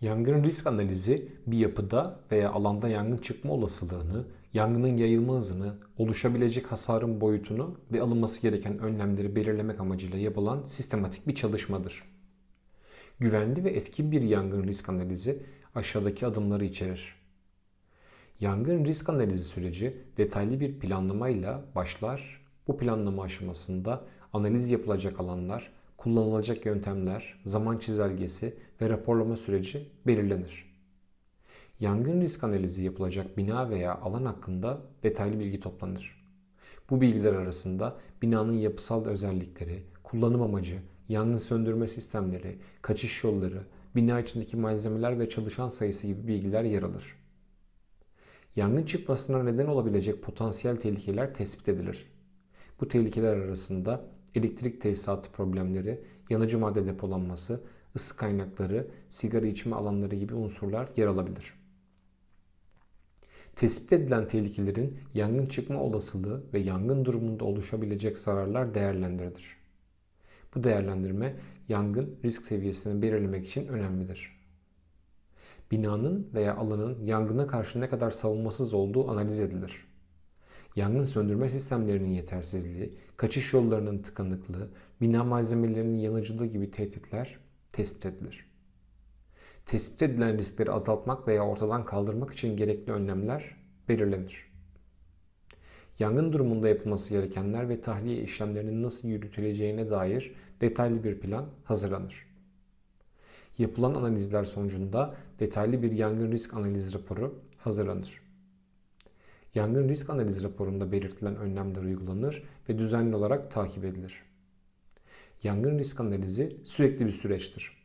Yangın risk analizi bir yapıda veya alanda yangın çıkma olasılığını, yangının yayılma hızını, oluşabilecek hasarın boyutunu ve alınması gereken önlemleri belirlemek amacıyla yapılan sistematik bir çalışmadır. Güvenli ve etkin bir yangın risk analizi aşağıdaki adımları içerir. Yangın risk analizi süreci detaylı bir planlamayla başlar. Bu planlama aşamasında analiz yapılacak alanlar, kullanılacak yöntemler, zaman çizelgesi ve raporlama süreci belirlenir. Yangın risk analizi yapılacak bina veya alan hakkında detaylı bilgi toplanır. Bu bilgiler arasında binanın yapısal özellikleri, kullanım amacı, yangın söndürme sistemleri, kaçış yolları, bina içindeki malzemeler ve çalışan sayısı gibi bilgiler yer alır. Yangın çıkmasına neden olabilecek potansiyel tehlikeler tespit edilir. Bu tehlikeler arasında elektrik tesisatı problemleri, yanıcı madde depolanması, ısı kaynakları, sigara içme alanları gibi unsurlar yer alabilir. Tespit edilen tehlikelerin yangın çıkma olasılığı ve yangın durumunda oluşabilecek zararlar değerlendirilir. Bu değerlendirme yangın risk seviyesini belirlemek için önemlidir. Binanın veya alanın yangına karşı ne kadar savunmasız olduğu analiz edilir. Yangın söndürme sistemlerinin yetersizliği, kaçış yollarının tıkanıklığı, bina malzemelerinin yanıcılığı gibi tehditler tespit edilir. Tespit edilen riskleri azaltmak veya ortadan kaldırmak için gerekli önlemler belirlenir. Yangın durumunda yapılması gerekenler ve tahliye işlemlerinin nasıl yürütüleceğine dair detaylı bir plan hazırlanır. Yapılan analizler sonucunda detaylı bir yangın risk analiz raporu hazırlanır. Yangın risk analiz raporunda belirtilen önlemler uygulanır ve düzenli olarak takip edilir. Yangın risk analizi sürekli bir süreçtir.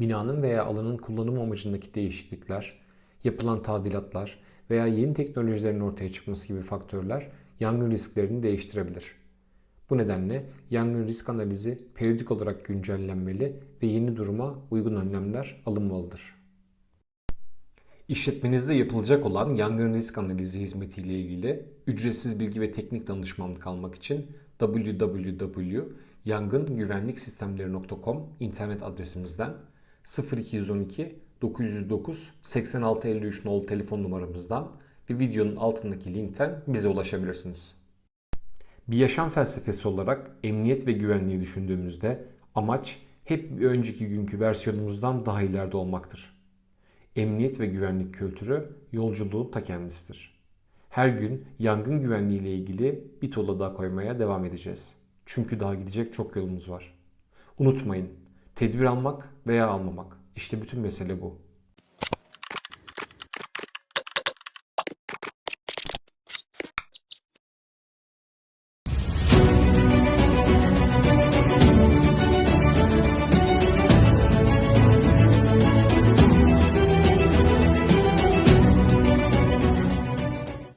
Binanın veya alanın kullanım amacındaki değişiklikler, yapılan tadilatlar veya yeni teknolojilerin ortaya çıkması gibi faktörler yangın risklerini değiştirebilir. Bu nedenle yangın risk analizi periyodik olarak güncellenmeli ve yeni duruma uygun önlemler alınmalıdır. İşletmenizde yapılacak olan yangın risk analizi hizmeti ile ilgili ücretsiz bilgi ve teknik danışmanlık almak için www.yangıngüvenliksistemleri.com internet adresimizden 0212 909 8653 nolu telefon numaramızdan ve videonun altındaki linkten bize ulaşabilirsiniz. Bir yaşam felsefesi olarak emniyet ve güvenliği düşündüğümüzde amaç hep bir önceki günkü versiyonumuzdan daha ileride olmaktır. Emniyet ve güvenlik kültürü yolculuğun ta kendisidir. Her gün yangın güvenliği ile ilgili bir tola daha koymaya devam edeceğiz. Çünkü daha gidecek çok yolumuz var. Unutmayın, tedbir almak veya almamak. İşte bütün mesele bu.